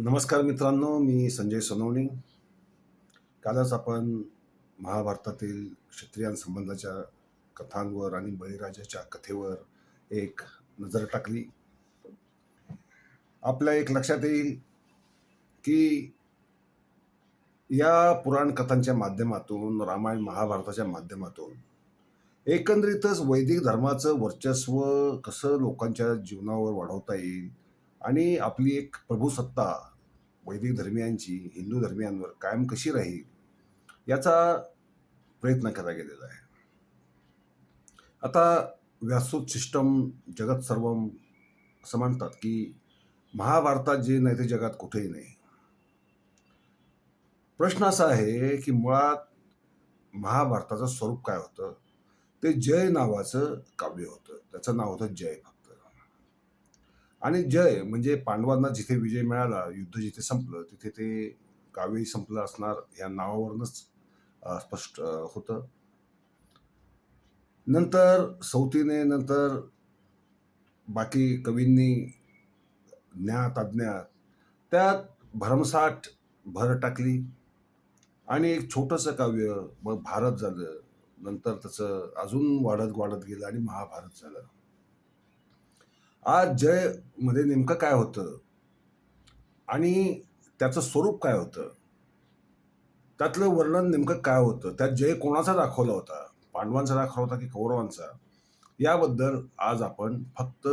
नमस्कार मित्रांनो मी संजय सोनवणे. कालच आपण महाभारतातील क्षत्रियांसंबंधाच्या कथांवर आणि बळीराजाच्या कथेवर एक नजर टाकली. आपल्या एक लक्षात येईल की या पुराण कथांच्या माध्यमातून रामायण महाभारताच्या माध्यमातून एकंदरीतच वैदिक धर्माचं वर्चस्व कसं लोकांच्या जीवनावर वाढवता येईल आणि आपली एक प्रभुसत्ता वैदिक धर्मियांची हिंदू धर्मियांवर कायम कशी राहील याचा प्रयत्न केला गेलेला आहे. आता व्यासोत सिस्टम जगत सर्व असं म्हणतात की महाभारतात जे नाही ते जगात कुठेही नाही. प्रश्न असा आहे की मुळात महाभारताचं स्वरूप काय होतं? ते जय नावाचं काव्य होतं. त्याचं नाव होतं जय फक्त आणि जय म्हणजे पांडवांना जिथे विजय मिळाला युद्ध जिथे संपलं तिथे ते कावेरी संपलं असणार या नावावरूनच स्पष्ट होतं. नंतर सौतीने नंतर बाकी कवींनी ज्ञात अज्ञात त्यात भरमसाठ भर टाकली आणि एक छोटंसं काव्य मग भारत झालं. नंतर त्याचं अजून वाढत वाढत गेलं आणि महाभारत झालं. आज जयमध्ये नेमकं काय होतं? आणि त्याचं स्वरूप काय होतं? त्यातलं वर्णन नेमकं काय होतं? त्यात जय कोणाचा दाखवला होता? पांडवांचा दाखवला होता की कौरवांचा? याबद्दल आज आपण फक्त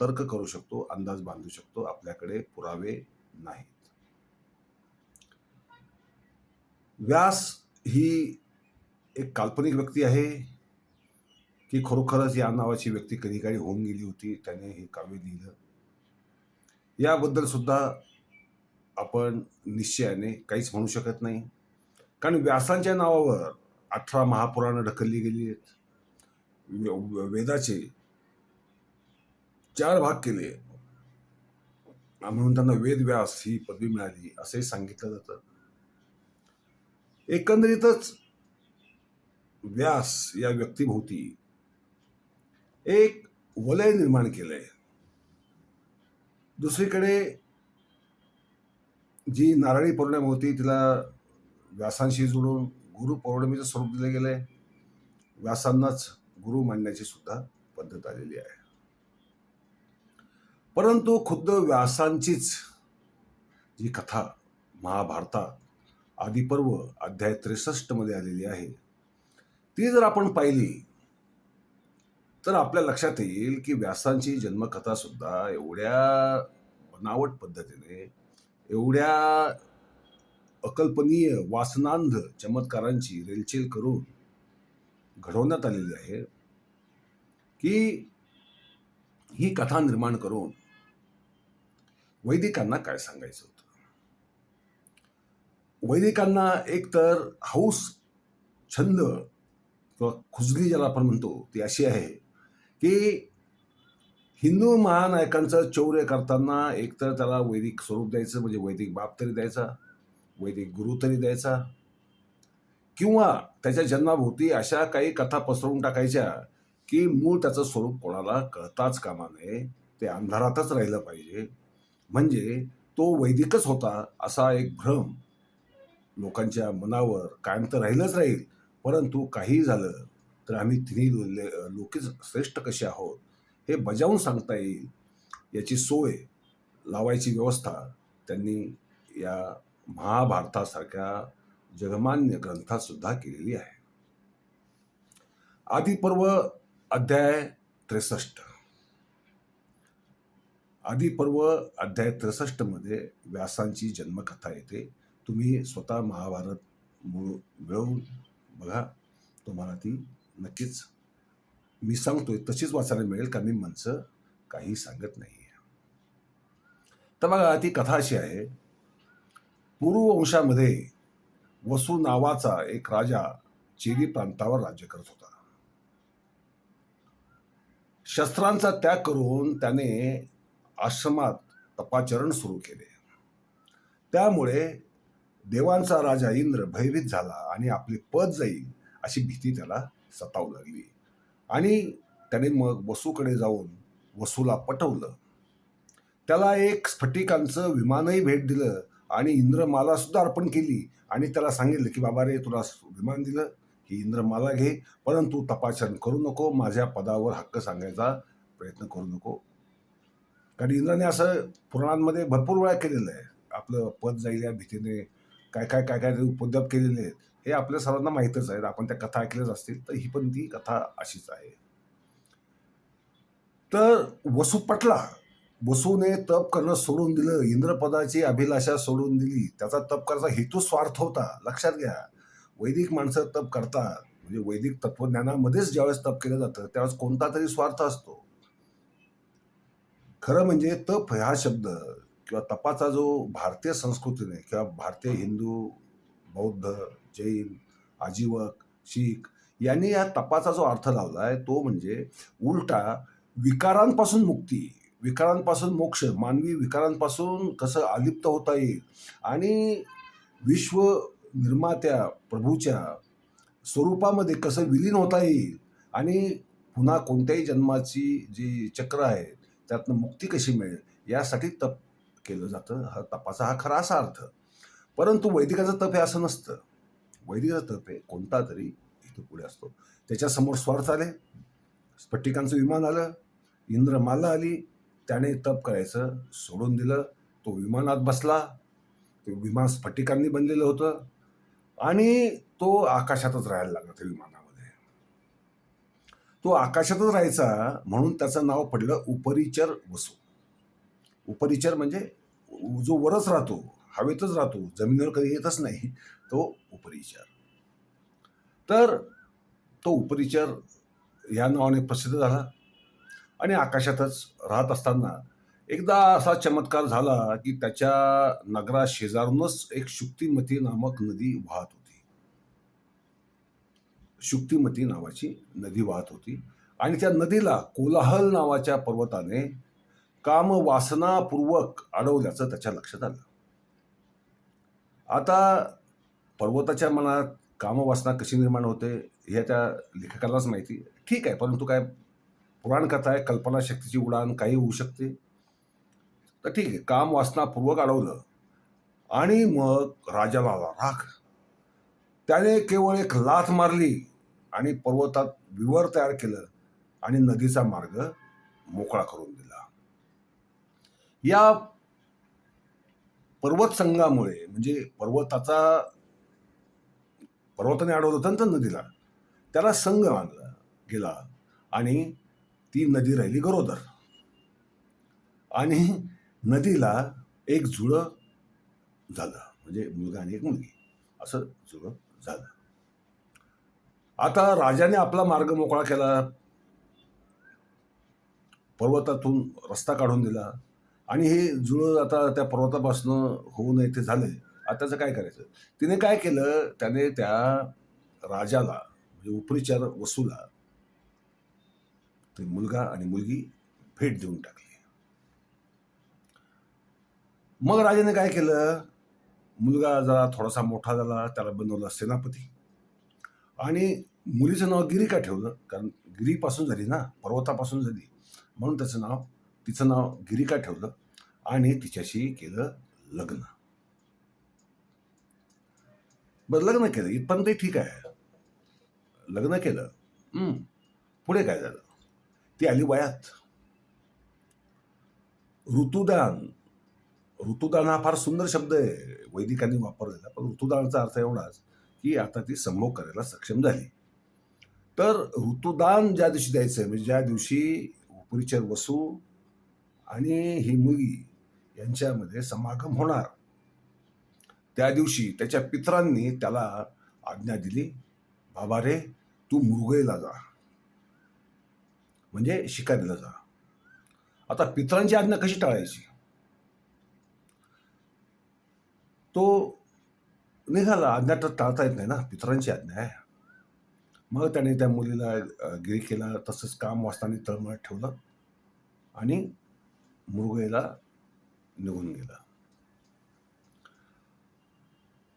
तर्क करू शकतो अंदाज बांधू शकतो आपल्याकडे पुरावे नाहीत. व्यास ही एक काल्पनिक व्यक्ती आहे. की खरोखरच या नावाची व्यक्ती कधी काळी होऊन गेली होती त्याने हे काव्य लिहिलं. याबद्दल सुद्धा आपण निश्चयाने काहीच म्हणू शकत नाही. कारण व्यासांच्या नावावर अठरा महापुराणं ढकलली गेली आहेत. वेदाचे चार भाग केले. म्हणून त्यांना वेदव्यास ही पदवी मिळाली असे सांगितलं जातं. एकंदरीतच व्यास या व्यक्तीभोवती एक वलय निर्माण केलंय. दुसरीकडे जी नारळी पौर्णिमा होती तिला व्यासांशी जोडून गुरु पौर्णिमेचं स्वरूप दिलं गेलंय. व्यासांनाच गुरु मानण्याची सुद्धा पद्धत आलेली आहे. परंतु खुद्द व्यासांचीच जी कथा महाभारतात आदिपर्व अध्याय त्रेसष्टमध्ये आलेली आहे ती जर आपण पाहिली तर आपल्या लक्षात येईल की व्यासांची जन्मकथा सुद्धा एवढ्या बनावट पद्धतीने एवढ्या अकल्पनीय वासनांध चमत्कारांची रेलचेल करून घडवण्यात आलेली आहे की ही कथा निर्माण करून वैदिकांना काय सांगायचं होतं? वैदिकांना एकतर हौस छंद किंवा खुजली ज्याला आपण म्हणतो ती अशी आहे की हिंदू महानायकांचं चौर्य करताना एकतर त्याला वैदिक स्वरूप द्यायचं म्हणजे वैदिक बाप तरी द्यायचा वैदिक गुरु तरी द्यायचा किंवा त्याच्या जन्माभोवती अशा काही कथा पसरवून टाकायच्या की मूळ त्याचं स्वरूप कोणाला कळताच कामा नये ते अंधारातच राहिलं पाहिजे. म्हणजे तो वैदिकच होता असा एक भ्रम लोकांच्या मनावर कायम तर राहीलच राहील परंतु काही झालं तर आम्ही तिन्ही लोकेच श्रेष्ठ कसे आहोत हे बजावून सांगता येईल. याची सोय लावायची व्यवस्था त्यांनी या महाभारतासारख्या जगमान्य ग्रंथात सुद्धा केलेली आहे. आदिपर्व अध्याय त्रेसष्ट. आदिपर्व अध्याय त्रेसष्टमध्ये व्यासांची जन्मकथा येते. तुम्ही स्वतः महाभारत मूळ मिळवून बघा. तुम्हाला ती नक्कीच. मी सांगतोय तशीच वाचायला मिळेल का मी मनचं काही सांगत नाही तर बघा ती कथा अशी आहे. पूर्ववंशामध्ये वसू नावाचा एक राजा चेरी प्रांतावर राज्य करत होता. शस्त्रांचा त्याग करून त्याने आश्रमात तपाचरण सुरू केले. त्यामुळे देवांचा राजा इंद्र भयभीत झाला आणि आपले पद जाईल अशी भीती त्याला सतावू लागली. आणि त्याने मग वसूकडे जाऊन वसूला पटवलं. त्याला एक स्फटिकांचं विमानही भेट दिलं आणि इंद्रमाला सुद्धा अर्पण केली आणि त्याला सांगितलं की बाबा रे तुला विमान दिलं ही इंद्रमाला घे परंतु तपासण करू नको माझ्या पदावर हक्क सांगायचा प्रयत्न करू नको. कारण इंद्राने असं पुराणांमध्ये भरपूर वेळा केलेलं आहे. आपलं पद जाईल या भीतीने काय काय काय काय उपद्रव केलेले आहेत. हे आपल्या सर्वांना माहीतच आहे. आपण त्या कथा ऐकल्याच असतील तर ही पण ती कथा अशीच आहे. तर वसू पटला. वसूने तप करणं सोडून दिलं. इंद्रपदाची अभिलाषा सोडून दिली. त्याचा तप करायचा हेतू स्वार्थ होता. लक्षात घ्या. वैदिक माणसं तप करतात. म्हणजे वैदिक तत्वज्ञानामध्येच ज्यावेळेस तप केलं जातं त्यावेळेस कोणता तरी स्वार्थ असतो. खरं म्हणजे तप हा शब्द किंवा तपाचा जो भारतीय संस्कृतीने किंवा भारतीय हिंदू बौद्ध जैन आजीवक शीख यांनी या तपाचा जो अर्थ लावला आहे तो म्हणजे उलटा विकारांपासून मुक्ती विकारांपासून मोक्ष मानवी विकारांपासून कसं अलिप्त होता येईल आणि विश्व निर्मात्या प्रभूच्या स्वरूपामध्ये कसं विलीन होता येईल आणि पुन्हा कोणत्याही जन्माची जी चक्र आहे त्यातनं मुक्ती कशी मिळेल यासाठी तप केलं जातं. हा तपाचा हा खरा असा अर्थ. परंतु वैदिकाचं तप हे असं नसतं. वैदिकाचं कोणता तरी इथे पुढे असतो. त्याच्यासमोर स्वार्थ आले स्फटिकांचं विमान आलं इंद्रमाला आली त्याने तप करायचं सोडून दिलं तो विमानात बसला ते विमान स्फटिकांनी बनलेलं होतं आणि तो आकाशातच राहायला लागला त्या विमानामध्ये. तो आकाशातच राहायचा म्हणून त्याचं नाव पडलं उपरिचर वसू. उपरिचर म्हणजे जो वरच राहतो हवेतच राहतो जमिनीवर कधी येतच नाही तो उपरिचार. तर तो उपरिचार या नावाने प्रसिद्ध झाला आणि आकाशातच राहत असताना एकदा असा चमत्कार झाला की त्याच्या नगरा शेजारूनच एक शुक्तिमती नामक नदी वाहत होती. शुक्तिमती नावाची नदी वाहत होती आणि त्या नदीला कोलाहल नावाच्या पर्वताने कामवासनापूर्वक अडवल्याचं त्याच्या लक्षात आलं. आता पर्वताच्या मनात कामवासना कशी निर्माण होते हे त्या लेखकालाच माहिती. ठीक आहे परंतु काय पुराणकथा आहे कल्पनाशक्तीची उडान काही होऊ शकते. तर ठीक आहे काम वासनापूर्वक अडवलं आणि मग राजाला आला त्याने केवळ एक लाथ मारली आणि पर्वतात विवर तयार केलं आणि नदीचा मार्ग मोकळा करून दिला. या पर्वत संघामुळे म्हणजे पर्वताचा पर्वताने अडवलं होतं नदीला त्याला संघ मानला गेला आणि ती नदी राहिली गरोदर. आणि नदीला एक जुळं झालं म्हणजे मुलगा आणि एक मुलगी असं जुळं झालं. आता राजाने आपला मार्ग मोकळा केला पर्वतातून रस्ता काढून दिला आणि हे जुळं आता त्या पर्वतापासून होऊ नये ते झालं आता त्याचं काय करायचं? तिने काय केलं? त्याने त्या राजाला म्हणजे उपरिचार वसूला ते मुलगा आणि मुलगी भेट देऊन टाकली. मग राजाने काय केलं? मुलगा जरा थोडासा मोठा झाला त्याला बनवला सेनापती. आणि मुलीचं नाव गिरिका ठेवलं कारण गिरीपासून झाली ना पर्वतापासून झाली. म्हणून त्याचं नाव तिचं नाव गिरिका ठेवलं आणि तिच्याशी केलं लग्न. बरं लग्न केलं. इथपर्यंत ठीक आहे. लग्न केलं. पुढे काय झालं? ती आली वयात. ऋतुदान. ऋतुदान हा फार सुंदर शब्द आहे. वैदिकांनी वापरलेला पण ऋतुदानाचा अर्थ एवढाच की आता ती संभोग करायला सक्षम झाली. तर ऋतुदान ज्या दिवशी द्यायचं म्हणजे ज्या दिवशी उपरिचर वसू आणि ही मुलगी यांच्यामध्ये समागम होणार. त्या दिवशी त्याच्या पित्रांनी त्याला आज्ञा दिली बाबा रे तू मुरगईला जा. म्हणजे शिकारीला जा. आता पित्रांची आज्ञा कशी टाळायची? तो निघाला. आज्ञा तर टाळता येत नाही ना. पित्रांची आज्ञा आहे. मग त्याने त्या मुलीला गिरी केला. तसंच काम वाचताना तळमळत ठेवलं. आणि मुरगईला निघून गेला.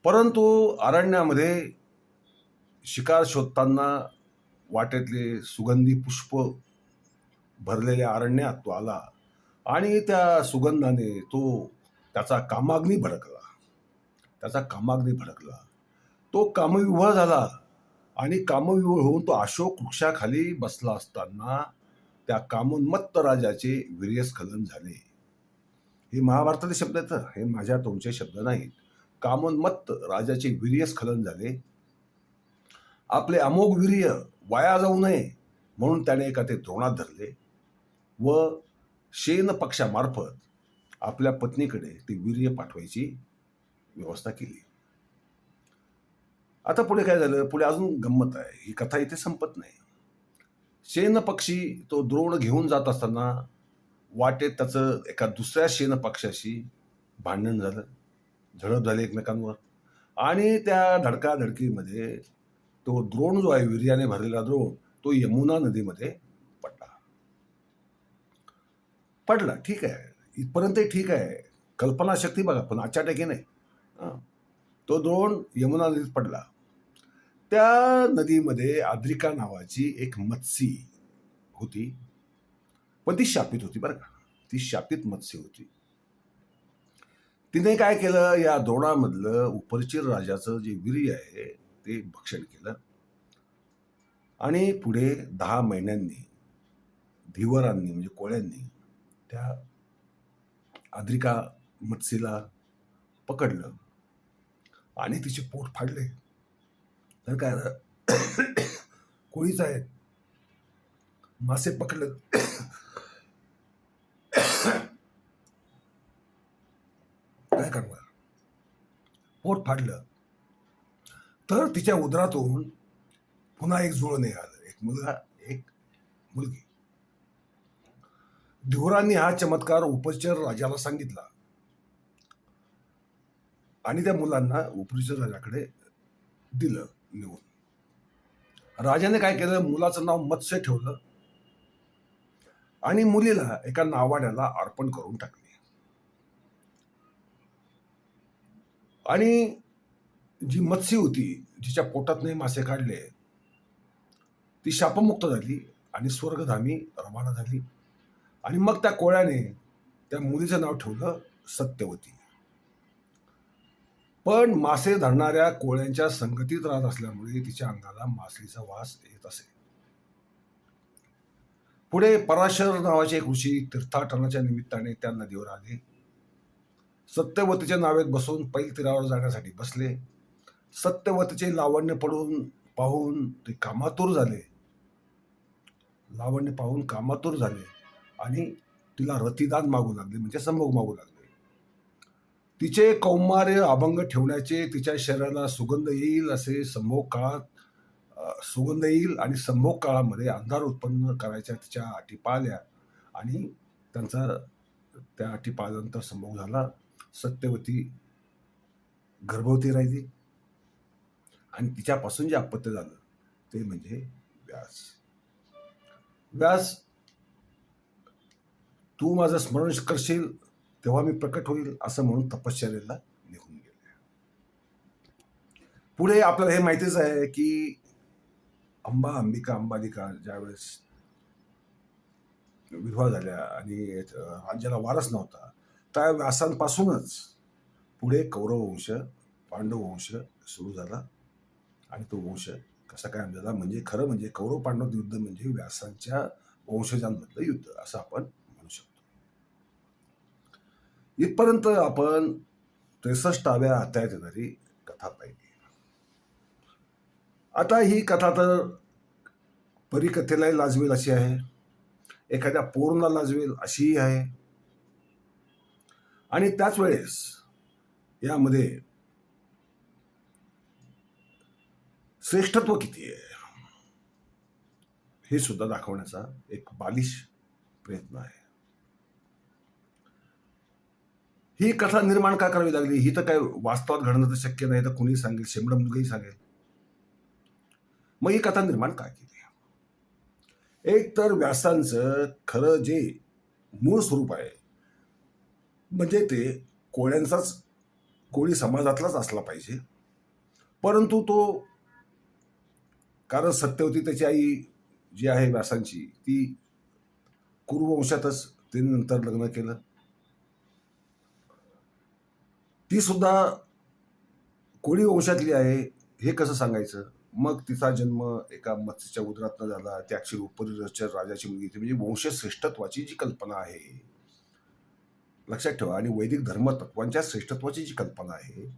परंतु अरण्यामध्ये शिकार शोधताना वाटेतले सुगंधी पुष्प भरलेल्या अरण्यात तो आला आणि त्या सुगंधाने तो त्याचा कामाग्नी भडकला. त्याचा कामाग्नी भडकला. तो कामविवाह झाला आणि कामविवाह होऊन तो अशोक वृक्षाखाली बसला असताना त्या कामोन्मत्त राजाचे वीर्यस्खलन झाले. हे महाभारताचे शब्द आहेत हे. माझ्या तुमचे शब्द नाहीत. कामोन्मत्त राजाचे वीर्यस्खलन झाले. आपले अमोघ वीर्य वाया जाऊ नये म्हणून त्याने एका ते द्रोणात धरले व शेन पक्षामार्फत आपल्या पत्नीकडे ते वीर्य पाठवायची व्यवस्था केली. आता पुढे काय झालं? पुढे अजून गंमत आहे. ही कथा इथे संपत नाही. शेन पक्षी तो द्रोण घेऊन जात असताना वाटेत त्याचं एका दुसऱ्या शेन पक्षाशी भांडण झालं झडप झाली एकमेकांवर. आणि त्या धडकाधडकीमध्ये तो द्रोण जो आहे वीर्याने भरलेला द्रोण तो यमुना नदीमध्ये पडला. पडला ठीक आहे. इथपर्यंतही ठीक आहे. कल्पनाशक्ती बघा पण अचाटकी नाही तो द्रोण यमुना नदीत पडला. त्या नदीमध्ये आद्रिका नावाची एक मत्सी होती. पण ती शापित होती बरं का. ती शापित मत्स्य होती. तिने काय केलं? या द्रोणामधलं उपरचिर राजाचं जे वीर्य आहे ते भक्षण केलं. आणि पुढे दहा महिन्यांनी धीवरांनी म्हणजे कोळ्यांनी त्या आद्रिका मत्सीला पकडलं. आणि तिचे पोट फाडले. तर काय झालं? कोळीच आहेत मासे पकडले. काय करणार? पोट फाडलं. तर तिच्या उदरातून पुन्हा एक जुळं निघालं एक मुलगा एक मुलगी. धिवरांनी हा चमत्कार उपचर राजाला सांगितला. आणि त्या मुलांना उपरिचर राजाकडे दिलं. नेऊन राजाने काय केलं? मुलाचं नाव मत्स्य ठेवलं. आणि मुलीला एका नावाड्याला अर्पण करून टाकले. आणि जी मत्स्य होती जिच्या पोटात नाही मासे काढले ती शापमुक्त झाली आणि स्वर्गधामी रवाना झाली. आणि मग त्या कोळ्याने त्या मुलीचं नाव ठेवलं सत्यवती. पण मासे धरणाऱ्या कोळ्यांच्या संगतीत राहत असल्यामुळे तिच्या अंगाला मासळीचा वास येत असे. पुढे पराशर नावाचे एक ऋषी तीर्थाटनाच्या निमित्ताने त्या नदीवर आले. सत्यवतीच्या नावेत बसून पैल तीरावर जाण्यासाठी बसले. सत्यवतीचे लावण्य पडून पाहून ते कामातूर झाले. लावण्य पाहून कामातूर झाले आणि तिला रतिदान मागू लागले म्हणजे संभोग मागू लागले. तिचे कौमार्य अभंग ठेवण्याचे तिच्या शरीराला सुगंध येईल असे संभोग काळात सुगंध येईल आणि संभोग काळामध्ये अंधार उत्पन्न करायच्या तिच्या अटी पाळल्या आणि त्यांचा त्या अटी पाळल्यानंतर संभोग झाला. सत्यवती गर्भवती राहिली आणि तिच्यापासून जे अपत्य झालं ते म्हणजे व्यास. व्यास तू माझं स्मरण करशील? तेव्हा मी प्रकट होईल असं म्हणून तपश्चर्याला निघून गेले. पुढे आपल्याला हे माहितीच आहे की अंबा अंबिका अंबालिका ज्यावेळेस विधवा झाल्या आणि राज्याला वारस नव्हता त्या व्यासांपासूनच पुढे कौरव वंश पांडव वंश सुरू झाला आणि तो वंश कसा काय झाला म्हणजे खरं म्हणजे कौरव पांडव युद्ध म्हणजे व्यासांच्या वंशजांमधलं युद्ध असं आपण इथपर्यंत आपण त्रेसष्टाव्या अध्यायात येणारी कथा पाहिली. आता ही कथा तर परिकथेलाही लाजवेल अशी आहे. एखाद्या पोरला लाजवेल अशीही आहे. आणि त्याच वेळेस यामध्ये श्रेष्ठत्व किती आहे? हे सुद्धा दाखवण्याचा एक बालिश प्रयत्न आहे. ही कथा निर्माण का करावी लागली? ही तर काय वास्तवात घडणं तर शक्य नाही तर कुणी सांगेल शेंबड मुलगाही सांगेल. मग ही कथा निर्माण का केली? एक तर व्यासांचं खरं जे मूळ स्वरूप आहे म्हणजे ते कोळ्यांचाच कोळी समाजातलाच असला पाहिजे. परंतु तो कारण सत्यवती त्याची आई जी आहे व्यासांची ती कुरुवंशातच तिने नंतर लग्न केलं. ती सुद्धा कोळी वंशातली आहे हे कसं सांगायचं? मग तिचा जन्म एका मत्स्याच्या उदरातनं झाला. त्याची उपरिरचर राजाची मुलगी ती म्हणजे वंशश्रेष्ठत्वाची जी कल्पना आहे लक्षात ठेवा. आणि वैदिक धर्मतत्वांच्या श्रेष्ठत्वाची जी कल्पना आहे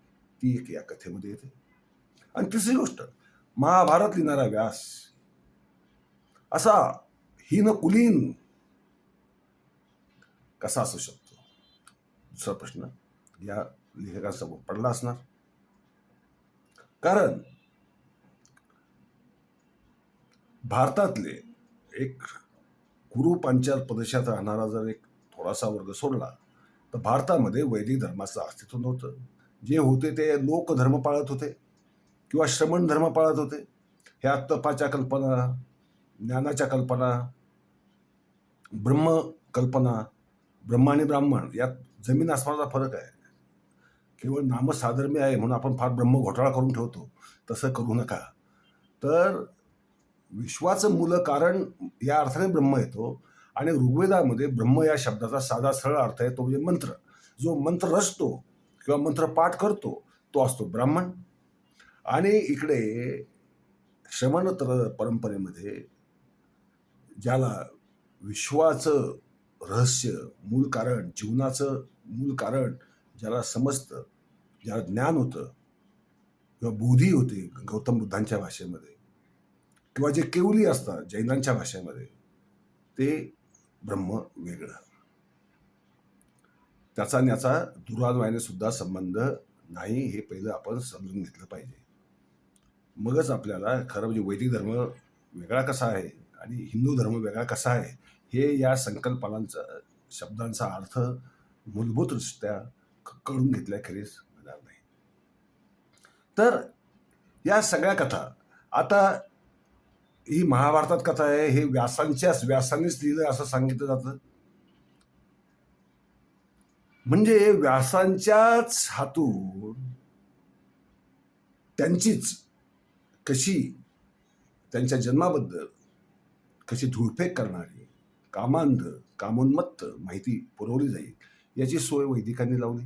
ती एक या कथेमध्ये येते. आणि तिसरी गोष्ट महाभारत लिहिणारा व्यास असा हीन कुलीन कसा असू शकतो? दुसरा प्रश्न या लेखकांसमोर पडला असणार. कारण भारतातले एक कुरु पांचाल प्रदेशात राहणारा जर एक थोडासा वर्ग सोडला तर भारतामध्ये वैदिक धर्माचं अस्तित्व नव्हतं. जे होते ते लोकधर्म पाळत होते किंवा श्रमण धर्म पाळत होते. ह्या तपाच्या कल्पना ज्ञानाच्या कल्पना ब्रह्म कल्पना ब्रह्म आणि ब्राह्मण यात जमीन आसमानाचा फरक आहे. केवळ नामसाधर्म्य आहे म्हणून आपण फार ब्रह्म घोटाळा करून ठेवतो तसं करू नका. तर विश्वाचं मूल कारण या अर्थाने ब्रह्म येतो आणि ऋग्वेदामध्ये ब्रह्म या शब्दाचा साधा सरळ अर्थ आहे तो म्हणजे मंत्र. जो मंत्र रचतो किंवा मंत्र पाठ करतो तो असतो ब्राह्मण. आणि इकडे श्रमणतर परंपरेमध्ये ज्याला विश्वाचं रहस्य मूल कारण जीवनाचं मूल कारण ज्याला समजतं ज्याला ज्ञान होतं किंवा बोधी होते गौतम बुद्धांच्या भाषेमध्ये किंवा जे केवली असतात जैनांच्या भाषेमध्ये ते ब्रह्म वेगळं. त्याचा आणि याचा दुराद्वाने सुद्धा संबंध नाही हे पहिलं आपण समजून घेतलं पाहिजे. मगच आपल्याला खरं म्हणजे वैदिक धर्म वेगळा कसा आहे आणि हिंदू धर्म वेगळा कसा आहे हे या संकल्पनांचा शब्दांचा अर्थ मूलभूतदृष्ट्या क- कळून घेतल्याखेरीज होणार नाही. तर या सगळ्या कथा आता ही महाभारतात कथा आहे हे व्यासांच्याच व्यासांनीच लिहिलं असं सांगितलं जातं. म्हणजे व्यासांच्याच हातून त्यांचीच कशी त्यांच्या जन्माबद्दल कशी धुळफेक करणारी कामांध कामोन्मत्त माहिती पुरवली जाईल याची सोय वैदिकांनी लावली.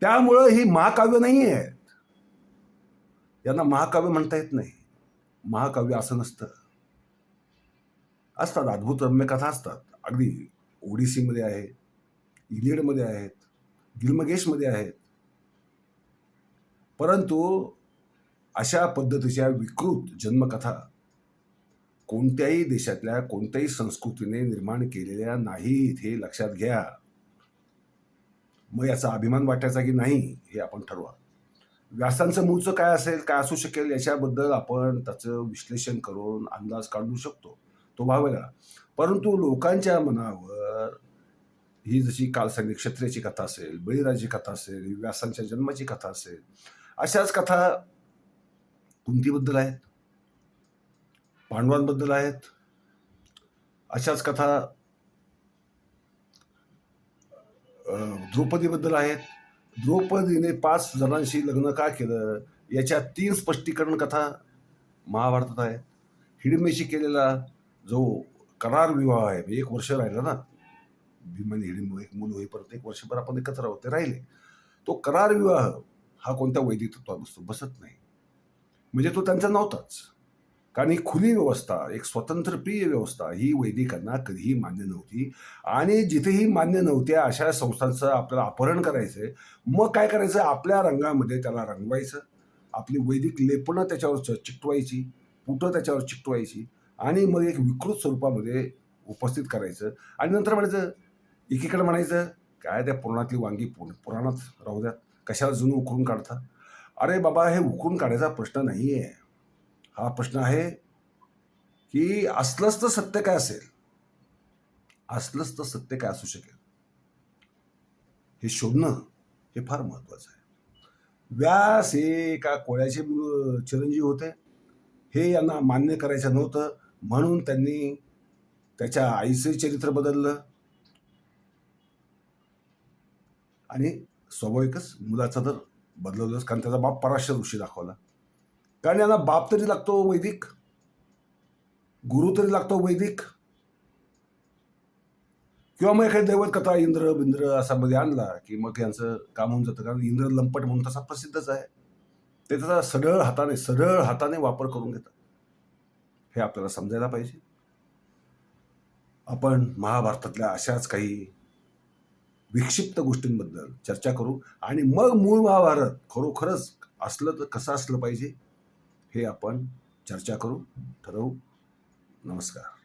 त्यामुळं ही महाकाव्य नाही आहेत यांना महाकाव्य म्हणता येत नाही. महाकाव्य असं नसतं. असतात अद्भुत रम्य कथा असतात. अगदी ओडिसीमध्ये आहे इलियडमध्ये आहेत गिलमगेशमध्ये आहेत. परंतु अशा पद्धतीच्या विकृत जन्मकथा कोणत्याही देशातल्या कोणत्याही संस्कृतीने निर्माण केलेल्या नाहीत हे लक्षात घ्या. मग याचा अभिमान वाटायचा की नाही हे आपण ठरवा. व्यासांचं मूळचं काय असेल काय असू शकेल याच्याबद्दल आपण त्याचं विश्लेषण करून अंदाज काढू शकतो. तो भाग वेगळा परंतु लोकांच्या मनावर ही जशी काल सांगितली क्षत्रियाची कथा असेल बळीराजी कथा असेल व्यासांच्या जन्माची कथा असेल अशाच कथा कुंतीबद्दल आहेत? पांडवांबद्दल आहेत? अशाच कथा द्रौपदीबद्दल आहेत. द्रौपदीने पाच जणांशी लग्न का केलं? याच्या तीन स्पष्टीकरण कथा महाभारतात आहेत. हिडिंबेशी केलेला जो करार विवाह आहे म्हणजे एक वर्ष राहिला ना. भीमाने हिडिंब एक मूल होईपर्यंत एक वर्षभर आपण एकत्र आहोत ते राहिले. तो करार विवाह हा कोणत्या वैदिक तत्वात बसतो बसत नाही. म्हणजे तो त्यांचा नव्हताच. कारण ही खुली व्यवस्था एक स्वतंत्र प्रिय व्यवस्था ही वैदिकांना कधीही मान्य नव्हती. आणि जिथेही मान्य नव्हत्या अशा संस्थांचं आपल्याला अपहरण करायचं मग काय करायचं? आपल्या रंगामध्ये त्याला रंगवायचं. आपली वैदिक लेपणं त्याच्यावर च- चिकटवायची पुटं त्याच्यावर चिकटवायची आणि मग एक विकृत स्वरूपामध्ये उपस्थित करायचं. आणि नंतर म्हणायचं एकीकडे म्हणायचं काय त्या पुराणातली वांगी पुर पुराणात राहू द्यात कशाला जुनं उकरून काढता? अरे बाबा हे उकरून काढायचा प्रश्न नाही आहे हा प्रश्न आहे की असलंच तर सत्य काय असेल? असलंच तर सत्य काय असू शकेल? हे शोधणं हे फार महत्वाचं आहे. व्यास हे एका कोळ्याचे चिरंजीव होते. हे यांना मान्य करायचं नव्हतं. म्हणून त्यांनी त्याच्या आईचे चरित्र बदललं. आणि स्वाभाविकच मुलाचा तर बदलवलंच कारण त्याचा बाप पराशर ऋषी दाखवला. कारण यांना बाप तरी लागतो वैदिक गुरु तरी लागतो वैदिक. किंवा मग एखादी दैवत कथा इंद्र बिंद्र असा मध्ये आणला की मग यांचं काम होऊन जातं. कारण इंद्र लंपट म्हणून तसा प्रसिद्धच आहे. ते त्याचा सरळ हाताने सरळ हाताने वापर करून घेतात. हे आपल्याला समजायला पाहिजे. आपण महाभारतातल्या अशाच काही विक्षिप्त गोष्टींबद्दल चर्चा करू. आणि मग मूळ महाभारत खरोखरच असलं तर कसं असलं पाहिजे? हे आपण चर्चा करू ठरवू. नमस्कार.